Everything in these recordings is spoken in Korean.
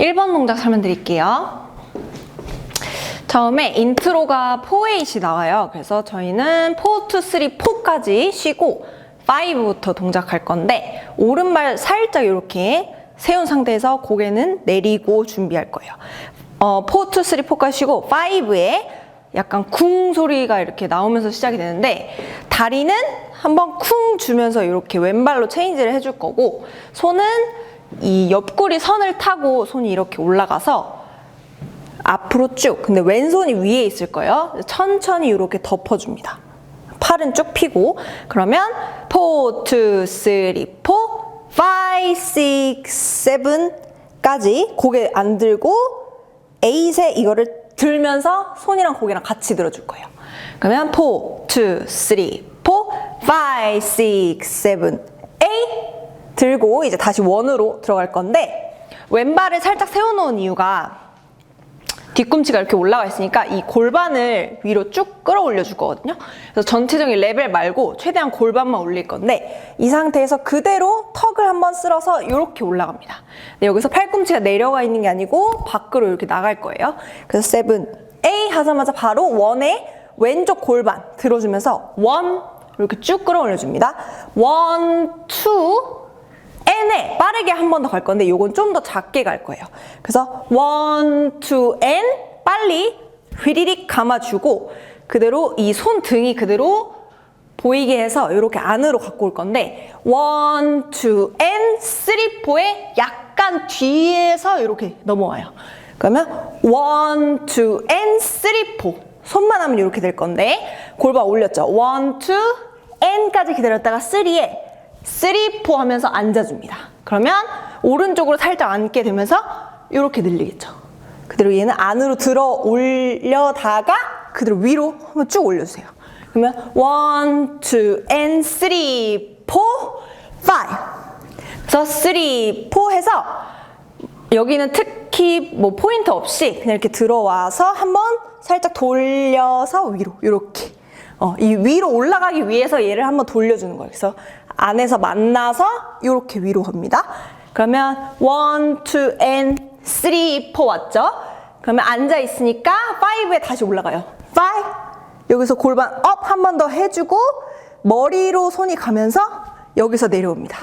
1번 동작 설명드릴게요. 처음에 인트로가 4-8이 나와요. 그래서 저희는 4, 2, 3, 4까지 쉬고 5부터 동작할 건데 오른발 살짝 이렇게 세운 상태에서 고개는 내리고 준비할 거예요. 어, 4, 2, 3, 4까지 쉬고 5에 약간 쿵 소리가 이렇게 나오면서 시작이 되는데 다리는 한번 쿵 주면서 이렇게 왼발로 체인지를 해줄 거고 손은 이 옆구리 선을 타고 손이 이렇게 올라가서 앞으로 쭉. 근데 왼손이 위에 있을 거예요. 천천히 이렇게 덮어줍니다. 팔은 쭉 펴고 그러면 4, 2, 3, 4, 5, 6, 7까지 고개 안 들고 8에 이거를 들면서 손이랑 고개랑 같이 들어줄 거예요. 그러면 4, 2, 3, 4, 5, 6, 7, 8 들고 이제 다시 원으로 들어갈 건데 왼발을 살짝 세워놓은 이유가 뒤꿈치가 이렇게 올라가 있으니까 이 골반을 위로 쭉 끌어올려 줄 거거든요. 그래서 전체적인 레벨 말고 최대한 골반만 올릴 건데 이 상태에서 그대로 턱을 한번 쓸어서 이렇게 올라갑니다. 여기서 팔꿈치가 내려가 있는 게 아니고 밖으로 이렇게 나갈 거예요. 그래서 세븐 A 하자마자 바로 원에 왼쪽 골반 들어주면서 원 이렇게 쭉 끌어올려 줍니다. 원, 투, n에 빠르게 한 번 더 갈 건데 요건 좀 더 작게 갈 거예요. 그래서 one, two, n 빨리 휘리릭 감아주고 그대로 이 손 등이 그대로 보이게 해서 이렇게 안으로 갖고 올 건데 one, two, n, three, four에 약간 뒤에서 이렇게 넘어와요. 그러면 one, two, n, three, four 손만 하면 이렇게 될 건데 골반 올렸죠. one, two, n까지 기다렸다가 3에 3, 4 하면서 앉아줍니다. 그러면 오른쪽으로 살짝 앉게 되면서 이렇게 늘리겠죠. 그대로 얘는 안으로 들어 올려다가 그대로 위로 한번 쭉 올려주세요. 그러면 1, 2, and 3, 4, 5. 그래서 3, 4 해서 여기는 특히 뭐 포인트 없이 그냥 이렇게 들어와서 한번 살짝 돌려서 위로 이렇게 어, 이 위로 올라가기 위해서 얘를 한번 돌려주는 거예요. 그래서 안에서 만나서 이렇게 위로 갑니다. 그러면 1, 2, and 3, 4 왔죠? 그러면 앉아 있으니까 5에 다시 올라가요. 5. 여기서 골반 업한번 더 해주고 머리로 손이 가면서 여기서 내려옵니다.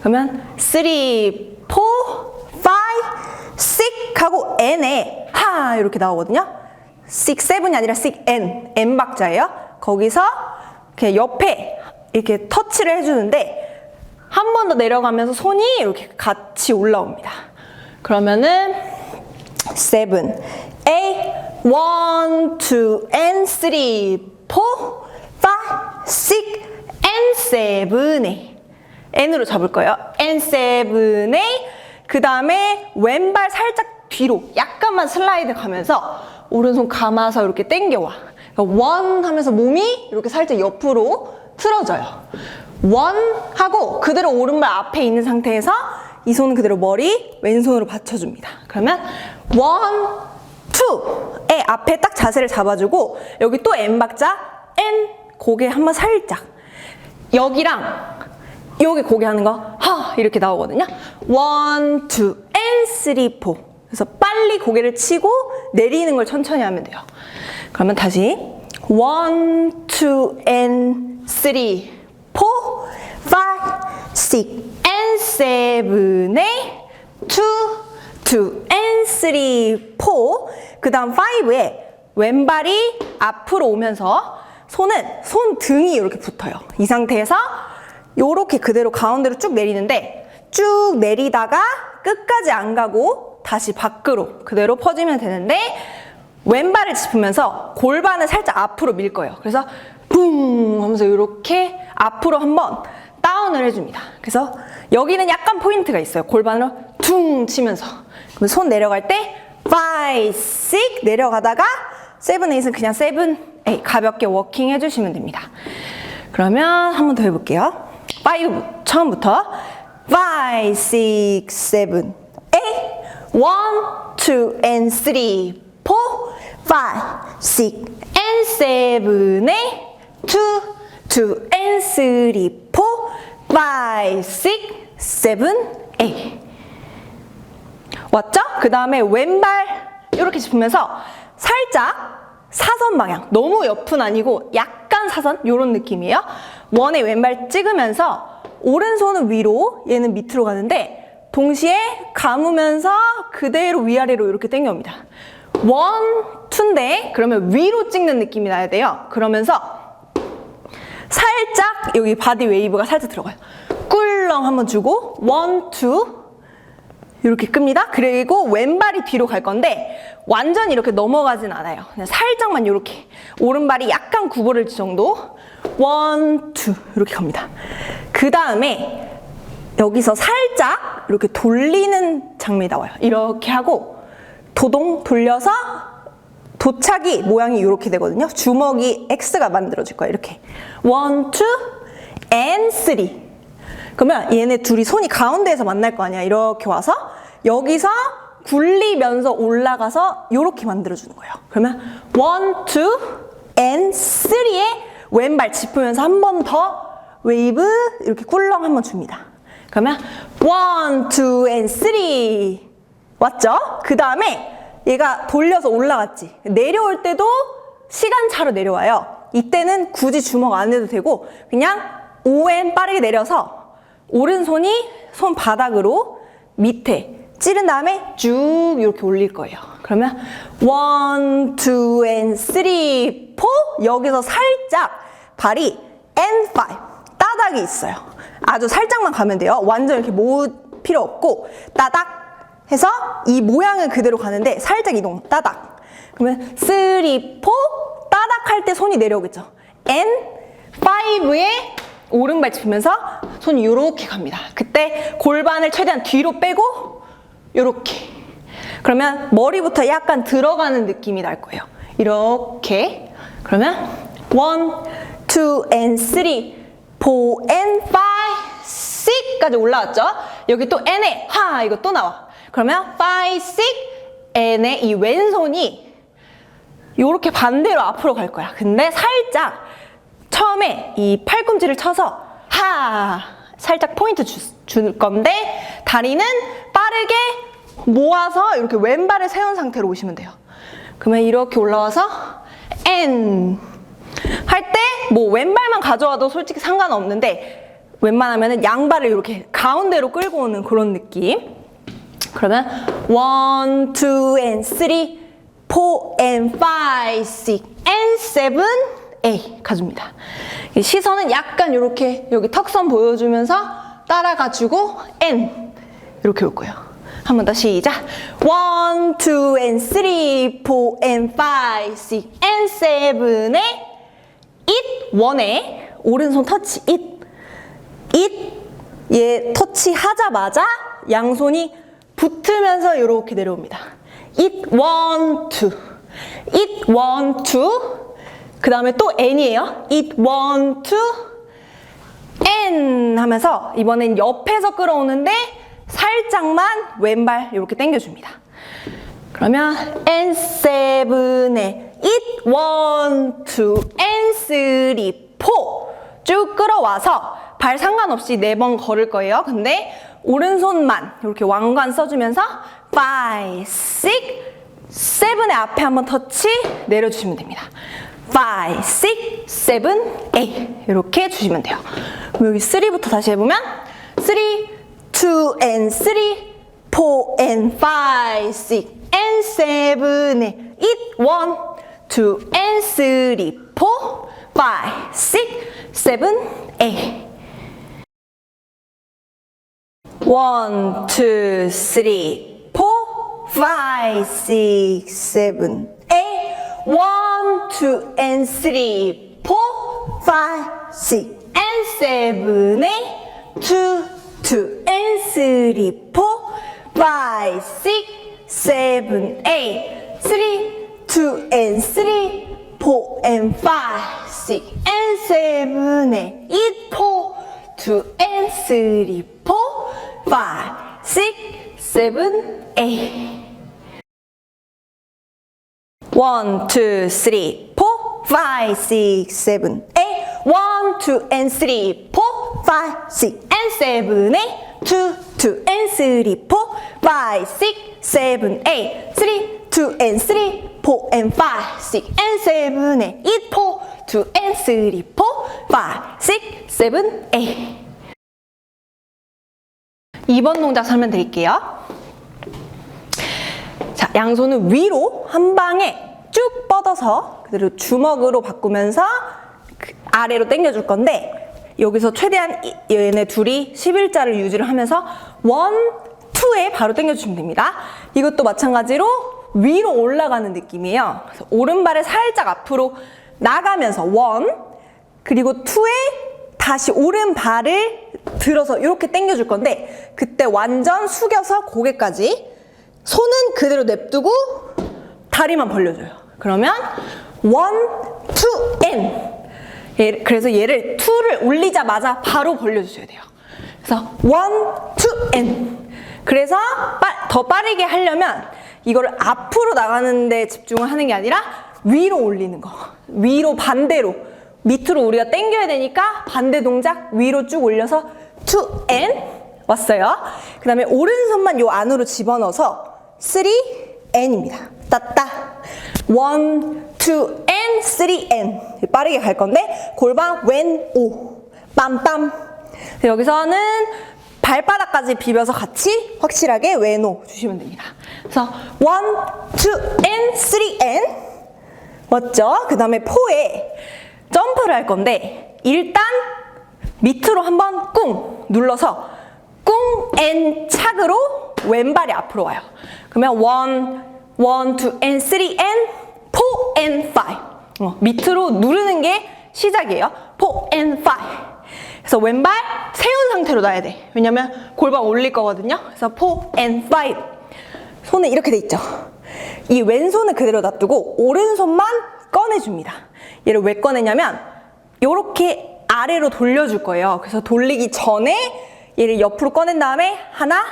그러면 3, 4, 5, 6 하고 n에 하 이렇게 나오거든요. 6, 7이 아니라 6, n, n 박자예요. 거기서 이렇게 옆에 이렇게 터치를 해주는데 한 번 더 내려가면서 손이 이렇게 같이 올라옵니다. 그러면은 7, 8, 1, 2, and 3, 4, 5, 6, and 7, 8. N으로 잡을 거예요. and 7, 8. 그 다음에 왼발 살짝 뒤로 약간만 슬라이드 가면서 오른손 감아서 이렇게 당겨와. 그러니까 원 하면서 몸이 이렇게 살짝 옆으로 틀어져요. 원 하고 그대로 오른발 앞에 있는 상태에서 이 손은 그대로 머리 왼손으로 받쳐줍니다. 그러면 원, 투의 앞에 딱 자세를 잡아주고 여기 또 N 박자 N 고개 한번 살짝 여기랑 여기 고개 하는 거 하 이렇게 나오거든요. 원, 투, N, 쓰리, 포. 그래서 빨리 고개를 치고 내리는 걸 천천히 하면 돼요. 그러면 다시 원, 투, N, 쓰리, 포, 파이브, 식, and seven, eight, two, two, and three, four. 그 다음 five에 왼발이 앞으로 오면서 손은 손 등이 이렇게 붙어요. 이 상태에서 이렇게 그대로 가운데로 쭉 내리는데 쭉 내리다가 끝까지 안 가고 다시 밖으로 그대로 퍼지면 되는데 왼발을 짚으면서 골반을 살짝 앞으로 밀 거예요. 그래서 붕 하면서 이렇게 앞으로 한번 다운을 해줍니다. 그래서 여기는 약간 포인트가 있어요. 골반으로 퉁 치면서. 그럼 손 내려갈 때 5, 6 내려가다가 7, 8은 그냥 7, 8 가볍게 워킹 해주시면 됩니다. 그러면 한 번 더 해볼게요. 5 처음부터 5, 6, 7, 8 1, 2, and 3, 4, 5, 6, and 7, 8 2, 2, and 3, 4, 5, 6, 7, 8 왔죠? 그 다음에 왼발 이렇게 짚으면서 살짝 사선 방향. 너무 옆은 아니고 약간 사선 요런 느낌이에요. 원에 왼발 찍으면서 오른손은 위로 얘는 밑으로 가는데 동시에 감으면서 그대로 위아래로 이렇게 당겨옵니다. 원, 투인데 그러면 위로 찍는 느낌이 나야 돼요. 그러면서 살짝 여기 바디 웨이브가 살짝 들어가요. 꿀렁 한번 주고 원, 투 이렇게 끕니다. 그리고 왼발이 뒤로 갈 건데 완전히 이렇게 넘어가진 않아요. 그냥 살짝만 이렇게 오른발이 약간 구부릴 정도 원, 투 이렇게 갑니다. 그 다음에 여기서 살짝 이렇게 돌리는 장면이 나와요. 이렇게 하고 도동 돌려서 도착이 모양이 이렇게 되거든요. 주먹이 X가 만들어질 거예요. 이렇게 원, 투, 앤 쓰리. 그러면 얘네 둘이 손이 가운데에서 만날 거 아니야. 이렇게 와서 여기서 굴리면서 올라가서 이렇게 만들어주는 거예요. 그러면 원, 투, 앤 쓰리에 왼발 짚으면서 한 번 더 웨이브 이렇게 꿀렁 한 번 줍니다. 그러면 원, 투, 앤 쓰리 왔죠? 그 다음에 얘가 돌려서 올라갔지. 내려올 때도 시간차로 내려와요. 이때는 굳이 주먹 안 해도 되고 그냥 오엔 빠르게 내려서 오른손이 손바닥으로 밑에 찌른 다음에 쭉 이렇게 올릴 거예요. 그러면 원, 투, 앤 쓰리, 포 여기서 살짝 발이 앤 파이 따닥이 있어요. 아주 살짝만 가면 돼요. 완전 이렇게 모을 필요 없고 따닥 해서 이 모양은 그대로 가는데 살짝 이동 따닥. 그러면 쓰리 포 따닥 할 때 손이 내려오겠죠. N 5에 오른발 짚으면서 손이 이렇게 갑니다. 그때 골반을 최대한 뒤로 빼고 이렇게. 그러면 머리부터 약간 들어가는 느낌이 날 거예요. 이렇게. 그러면 원, 투, 앤 쓰리, 포, 앤 파이, 식까지 올라왔죠? 여기 또 N에 하 이거 또 나와. 그러면 5, 6, N의 이 왼손이 이렇게 반대로 앞으로 갈 거야. 근데 살짝 처음에 이 팔꿈치를 쳐서 하 살짝 포인트 주, 줄 건데 다리는 빠르게 모아서 이렇게 왼발을 세운 상태로 오시면 돼요. 그러면 이렇게 올라와서 N 할 때 뭐 왼발만 가져와도 솔직히 상관없는데 웬만하면 양발을 이렇게 가운데로 끌고 오는 그런 느낌. 그러면 one, two, and three, four, and five, six, and seven, eight 가줍니다. 이 시선은 약간 이렇게 여기 턱선 보여주면서 따라가지고 and 이렇게 올 거예요. 한 번 더 시작. one, two, and three, four, and five, six, and seven, eight. it 원에 오른손 터치 it it 얘 터치 하자마자 양손이 붙으면서 이렇게 내려옵니다. it one two it one two 그 다음에 또 n이에요. it one two n 하면서 이번엔 옆에서 끌어오는데 살짝만 왼발 이렇게 당겨줍니다. 그러면 N7에 it one two N three four 쭉 끌어와서 발 상관없이 네 번 걸을 거예요. 근데 오른손만 이렇게 왕관 써주면서 five, six, seven의 앞에 한번 터치 내려주시면 됩니다. five, six, seven, eight 이렇게 주시면 돼요. 그럼 여기 3부터 다시 해보면 3, 2 and 3, 4 and 5, 6 and 7, 8, 1, 2 and 3, 4, 5, 6, 7, 8. 1, 2, 3, 4, 5, 6, 7, 8. 1, 2 and 3, 4, 5, 6 and 7, 8. 2, 2 and 3, 4, 5, 6, 7, 8. 3, 2 and 3, 4 and 5, 6 and 7, 8. 8, 4, 2 and 3, 4, 5, 6, 7, 8. One, two, three, four, five, six, seven, eight. One, two, and three, four, five, six, and seven, eight. Two, two, and three, four, five, six, seven, eight, three, two and three, four and five, six and seven, eight, eight, four, two and three, four, five, six, seven, eight. 2번 동작 설명드릴게요. 자, 양손을 위로 한 방에 쭉 뻗어서 그대로 주먹으로 바꾸면서 그 아래로 당겨줄 건데 여기서 최대한 이- 얘네 둘이 11자를 유지를 하면서 원, 투에 바로 당겨주시면 됩니다. 이것도 마찬가지로 위로 올라가는 느낌이에요. 그래서 오른발을 살짝 앞으로 나가면서 원, 그리고 투에 다시 오른발을 들어서 이렇게 당겨줄 건데 그때 완전 숙여서 고개까지 손은 그대로 냅두고 다리만 벌려줘요. 그러면 one, two, and. 얘- 그래서 얘를 two를 올리자마자 바로 벌려주셔야 돼요. 그래서 one, two, and. 그래서 빠- 더 빠르게 하려면 이거를 앞으로 나가는데 집중을 하는 게 아니라 위로 올리는 거. 위로 반대로. 밑으로 우리가 당겨야 되니까 반대 동작 위로 쭉 올려서 two and 왔어요. 그 다음에 오른손만 요 안으로 집어넣어서 three and입니다. 따따. one, two and three and. 빠르게 갈 건데 골반 왼, 오. 빰빰. 여기서는 발바닥까지 비벼서 같이 확실하게 왼오 주시면 됩니다. 그래서 one, two and three and. 맞죠? 그 다음에 포에 점프를 할 건데 일단 밑으로 한번 꿍 눌러서 꿍 앤 착으로 왼발이 앞으로 와요. 그러면 one, two and three and four and five. 어, 밑으로 누르는 게 시작이에요. four and five. 그래서 왼발 세운 상태로 놔야 돼. 왜냐면 골반 올릴 거거든요. 그래서 four and five. 손은 이렇게 돼 있죠. 이 왼손을 그대로 놔두고 오른손만 꺼내줍니다. 얘를 왜 꺼내냐면 이렇게 아래로 돌려줄 거예요. 그래서 돌리기 전에 얘를 옆으로 꺼낸 다음에 하나,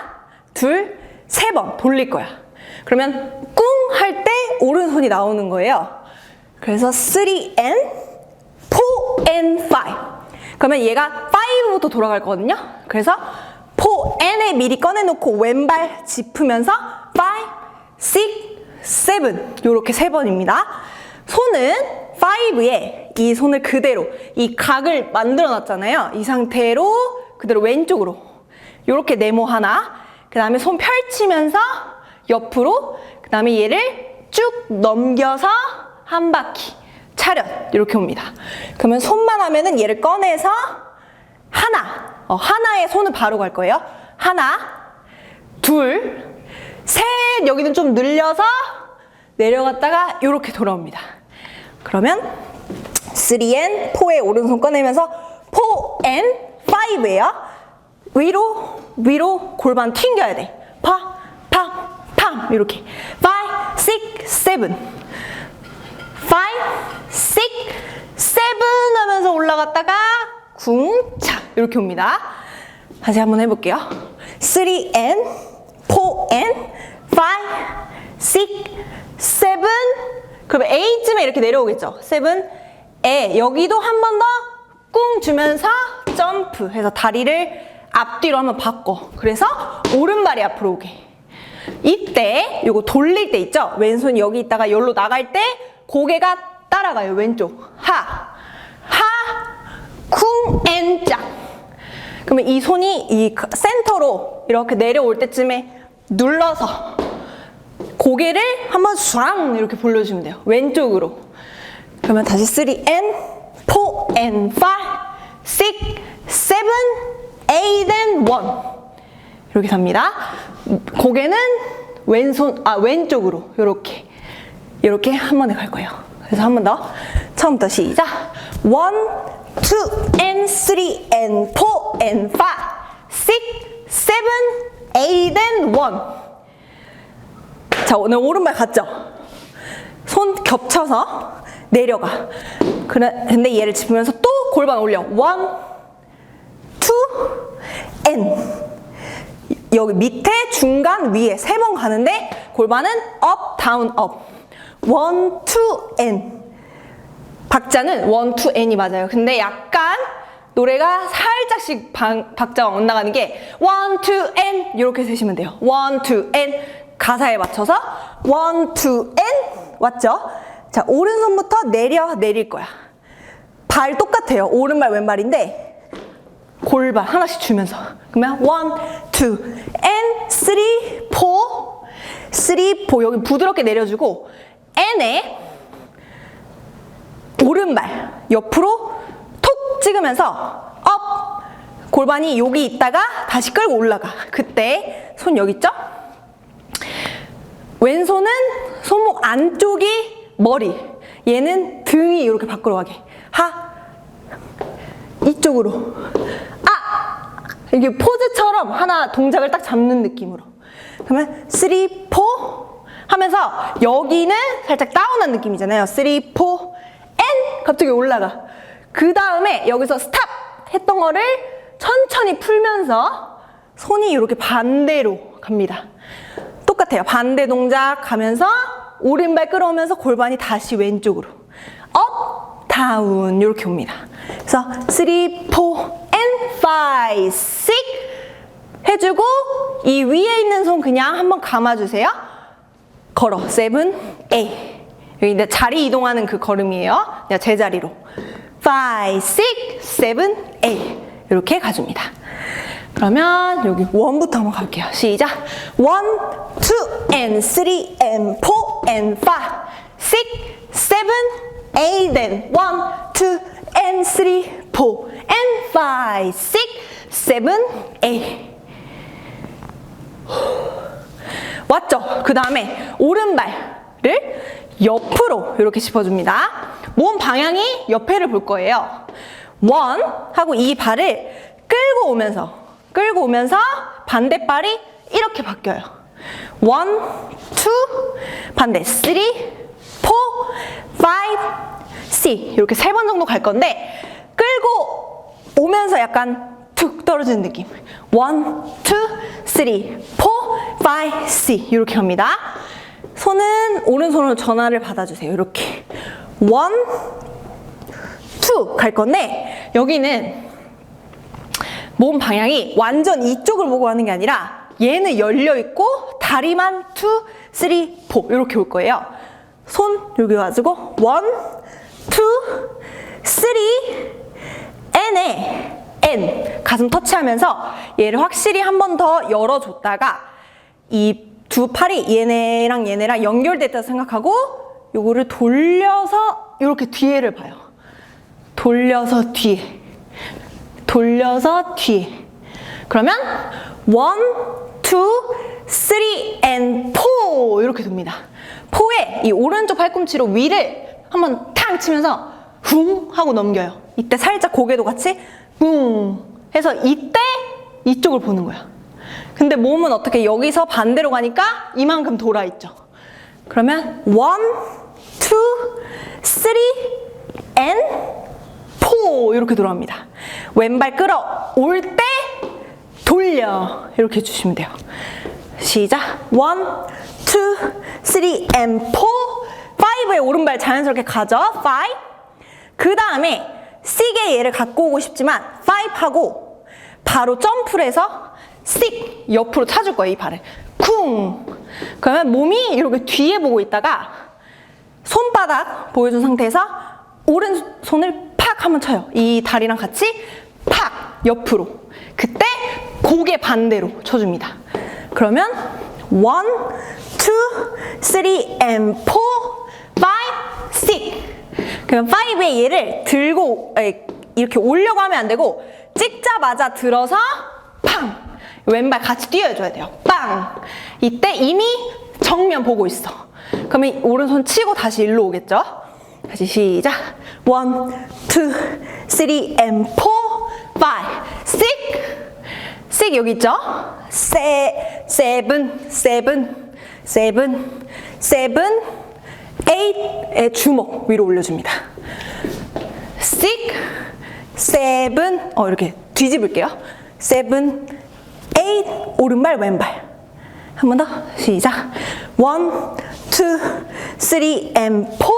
둘, 세 번 돌릴 거야. 그러면 꿍 할 때 오른손이 나오는 거예요. 그래서 3 and 4 and 5. 그러면 얘가 5부터 돌아갈 거거든요. 그래서 4 and에 미리 꺼내놓고 왼발 짚으면서 5, 6, 7 이렇게 세 번입니다. 손은 5에 이 손을 그대로 이 각을 만들어 놨잖아요. 이 상태로 그대로 왼쪽으로 이렇게 네모 하나 그 다음에 손 펼치면서 옆으로 그 다음에 얘를 쭉 넘겨서 한 바퀴 차렷 이렇게 옵니다. 그러면 손만 하면은 얘를 꺼내서 하나 어, 하나에 손을 바로 갈 거예요. 하나 둘셋 여기는 좀 늘려서 내려갔다가 이렇게 돌아옵니다. 그러면 3N 4에 오른손 꺼내면서 4N 5예요. 위로 위로 골반 튕겨야 돼. 파, 파, 팜 이렇게 5, 6, 7 5, 6, 7 하면서 올라갔다가 궁착 이렇게 옵니다. 다시 한번 해볼게요. 3N, 4N, 5, 6, 7 그러면 A쯤에 이렇게 내려오겠죠. 7에 여기도 한 번 더 꿍 주면서 점프 해서 다리를 앞뒤로 한번 바꿔. 그래서 오른발이 앞으로 오게. 이때 요거 돌릴 때 있죠? 왼손이 여기 있다가 여기로 나갈 때 고개가 따라가요. 왼쪽. 하, 하, 쿵, 앤, 짝. 그러면 이 손이 이 센터로 이렇게 내려올 때쯤에 눌러서 고개를 한번 쏴 이렇게 돌려주면 돼요. 왼쪽으로. 그러면 다시 3N, 4N, 5, 6, 7, 8 and 1. 이렇게 갑니다. 고개는 왼손, 아, 왼쪽으로. 이렇게. 이렇게 한 번에 갈 거예요. 그래서 한 번 더. 처음부터 시작. 1, 2, and 3, and 4, and 5, 6, 7, 8 and 1. 자, 오늘 오른발 갔죠? 손 겹쳐서 내려가. 근데 얘를 짚으면서 또 골반 올려. one, two, and. 여기 밑에, 중간, 위에 세 번 가는데 골반은 up, down, up. One, two, and. 박자는 one, two, and이 맞아요. 근데 약간 노래가 살짝씩 방- 박자가 엇나가는 게 one, two, and 이렇게 세시면 돼요. one, two, and 가사에 맞춰서 one, two, and 왔죠? 자, 오른손부터 내려 내릴 거야. 발 똑같아요. 오른발 왼발인데 골반 하나씩 주면서 그러면 one, two, and three, four, three, four 여기 부드럽게 내려주고 and에 오른발 옆으로 톡 찍으면서 업! 골반이 여기 있다가 다시 끌고 올라가. 그때 손 여기 있죠? 왼손은 손목 안쪽이 머리. 얘는 등이 이렇게 밖으로 가게. 하! 이쪽으로. 아! 이게 포즈처럼 하나 동작을 딱 잡는 느낌으로. 그러면 3, 4 하면서 여기는 살짝 다운한 느낌이잖아요. 3, 4 and 갑자기 올라가. 그 다음에 여기서 스탑! 했던 거를 천천히 풀면서 손이 이렇게 반대로 갑니다. 똑같아요. 반대 동작 가면서 오른발 끌어오면서 골반이 다시 왼쪽으로. 업 다운! 이렇게 옵니다. 그래서 3, 4, and 5, 6 해주고 이 위에 있는 손 그냥 한번 감아주세요. 걸어 7, 8 여기 이제 자리 이동하는 그 걸음이에요. 그냥 제자리로 5, 6, 7, 8 이렇게 가줍니다. 그러면 여기 원부터 한번 가볼게요. 시작. 1, 2, and 3, and 4, and 5, 6, 7, 8, and 1, 2, and 3, 4, and 5, 6, 7, 8. 왔죠? 그 다음에 오른발을 옆으로 이렇게 짚어줍니다. 몸 방향이 옆에를 볼 거예요. 원 하고 이 발을 끌고 오면서 끌고 오면서 반대발이 이렇게 바뀌어요. 원, 투, 반대, 쓰리, 포, 파이브, 시 이렇게 세 번 정도 갈 건데 끌고 오면서 약간 툭 떨어지는 느낌. 원, 투, 쓰리, 포, 파이브, 시 이렇게 갑니다. 손은 오른손으로 전화를 받아주세요. 이렇게 원, 투 갈 건데 여기는 몸 방향이 완전 이쪽을 보고 하는 게 아니라 얘는 열려 있고 다리만 투, 쓰리, 포 이렇게 올 거예요. 손 여기 가지고 원, 투, 쓰리, N에 N 가슴 터치하면서 얘를 확실히 한 번 더 열어줬다가 이 두 팔이 얘네랑 얘네랑 연결됐다 생각하고 요거를 돌려서 이렇게 뒤에를 봐요. 돌려서 뒤에. 돌려서 뒤에. 그러면 원, 투, 쓰리, 앤 포 이렇게 돕니다. 포에 이 오른쪽 팔꿈치로 위를 한번 탕 치면서 붕 하고 넘겨요. 이때 살짝 고개도 같이 붕 해서 이때 이쪽을 보는 거야. 근데 몸은 어떻게 여기서 반대로 가니까 이만큼 돌아 있죠. 그러면 원, 투, 쓰리, 앤 포 이렇게 돌아옵니다. 왼발 끌어 올 때 돌려 이렇게 해주시면 돼요. 시작. 원, 투, 쓰리, 앤 포. 파이브에 오른발 자연스럽게 가죠. 파이브. 그 다음에 식에 얘를 갖고 오고 싶지만 파이브 하고 바로 점프를 해서 식 옆으로 차줄 거예요. 이 발을. 쿵. 그러면 몸이 이렇게 뒤에 보고 있다가 손바닥 보여준 상태에서 오른손을 팍 한번 쳐요. 이 다리랑 같이 팍 옆으로. 그때 고개 반대로 쳐줍니다. 그러면 원, 투, 쓰리, 앤 포, 파이브, 식. 그러면 파이브의 얘를 들고 에, 이렇게 올려고 하면 안 되고 찍자마자 들어서 팡. 왼발 같이 뛰어줘야 돼요. 빵. 이때 이미 정면 보고 있어. 그러면 오른손 치고 다시 일로 오겠죠? 다시 시작. 원, 투, 쓰리, 앤 포, 파이브, 식. 식 여기 있죠? 세, 세븐, 세븐, 세븐, 세븐, 에잇의 주먹 위로 올려줍니다. 식, 세븐, 어 이렇게 뒤집을게요. 세븐, 에잇 오른발 왼발. 한 번 더 시작. 원, 투, 쓰리, 앤 포,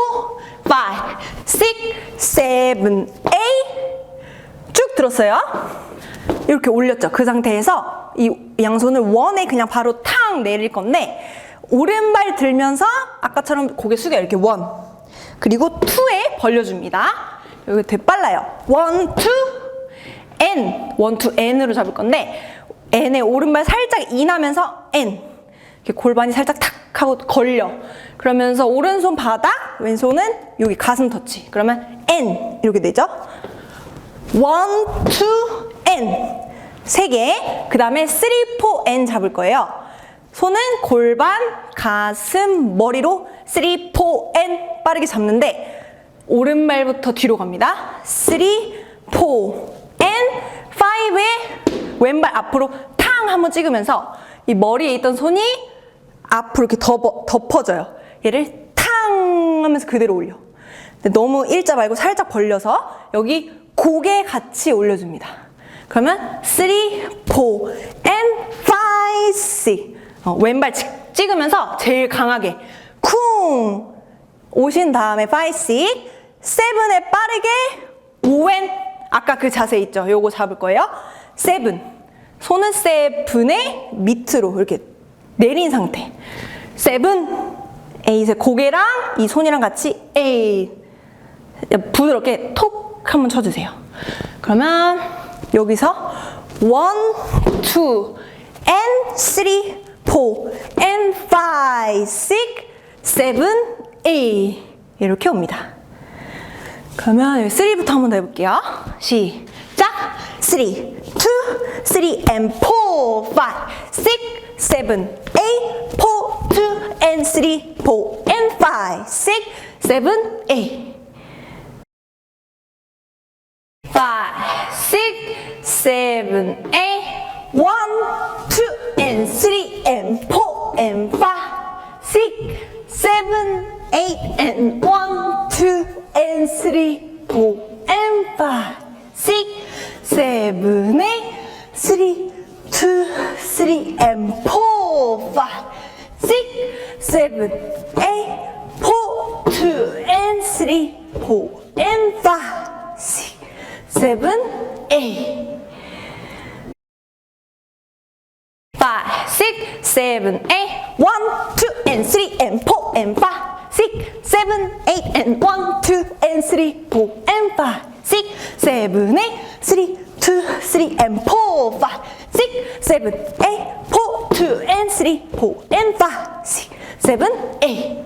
파이브, 식, 세븐, 에잇 쭉 들었어요. 이렇게 올렸죠. 그 상태에서 이 양손을 원에 그냥 바로 탕 내릴 건데 오른발 들면서 아까처럼 고개 숙여 이렇게 원 그리고 투에 벌려줍니다. 여기 되게 빨라요. 원, 투, N 원, 투, N으로 잡을 건데 N의 오른발 살짝 인하면서 N 이렇게 골반이 살짝 탁 하고 걸려. 그러면서 오른손 바닥, 왼손은 여기 가슴 터치. 그러면 N 이렇게 되죠. 원, 투, N 세 개. 그 다음에 쓰리, 포, N 잡을 거예요. 손은 골반, 가슴, 머리로 쓰리, 포, N 빠르게 잡는데 오른발부터 뒤로 갑니다. 쓰리, 포, N, 파이브에 왼발 앞으로 탕 한번 찍으면서 이 머리에 있던 손이 앞으로 이렇게 덮어, 덮어져요. 얘를 탕 하면서 그대로 올려. 너무 일자 말고 살짝 벌려서 여기 고개 같이 올려줍니다. 그러면 3, 4, and 5, 6. 어, 왼발 찍, 찍으면서 제일 강하게 쿵 오신 다음에 5, 6, 7에 빠르게 5엔 아까 그 자세 있죠? 요거 잡을 거예요. 7. 손은 7의 밑으로 이렇게 내린 상태. 7, 8의 고개랑 이 손이랑 같이 8. 부드럽게 톡 한번 쳐주세요. 그러면 여기서 1, 2, and 3, 4, and 5, 6, 7, 8 이렇게 옵니다. 그러면 여기 3부터 한번 더 해볼게요. 시작! 3, 2, 3, and 4, 5, 6, 7, 8, 4, 2, and 3, 4, and 5, 6, 7, 8. five, six, seven, eight, one, two, and three, and four, and five, six, seven, eight, and one, two, and three, four, and five, six, seven, eight, three, two, three, and four, five, six, seven, eight, four, two, and three, four, and five, six, seven, eight. Five, six, seven, eight. One, two, and three, and four, and five, six, seven, eight, and one, two, and three, four, and five, six, seven, eight, three, two, three, and four, five, six, seven, eight, four, two, and three, four, and five, six, seven, eight.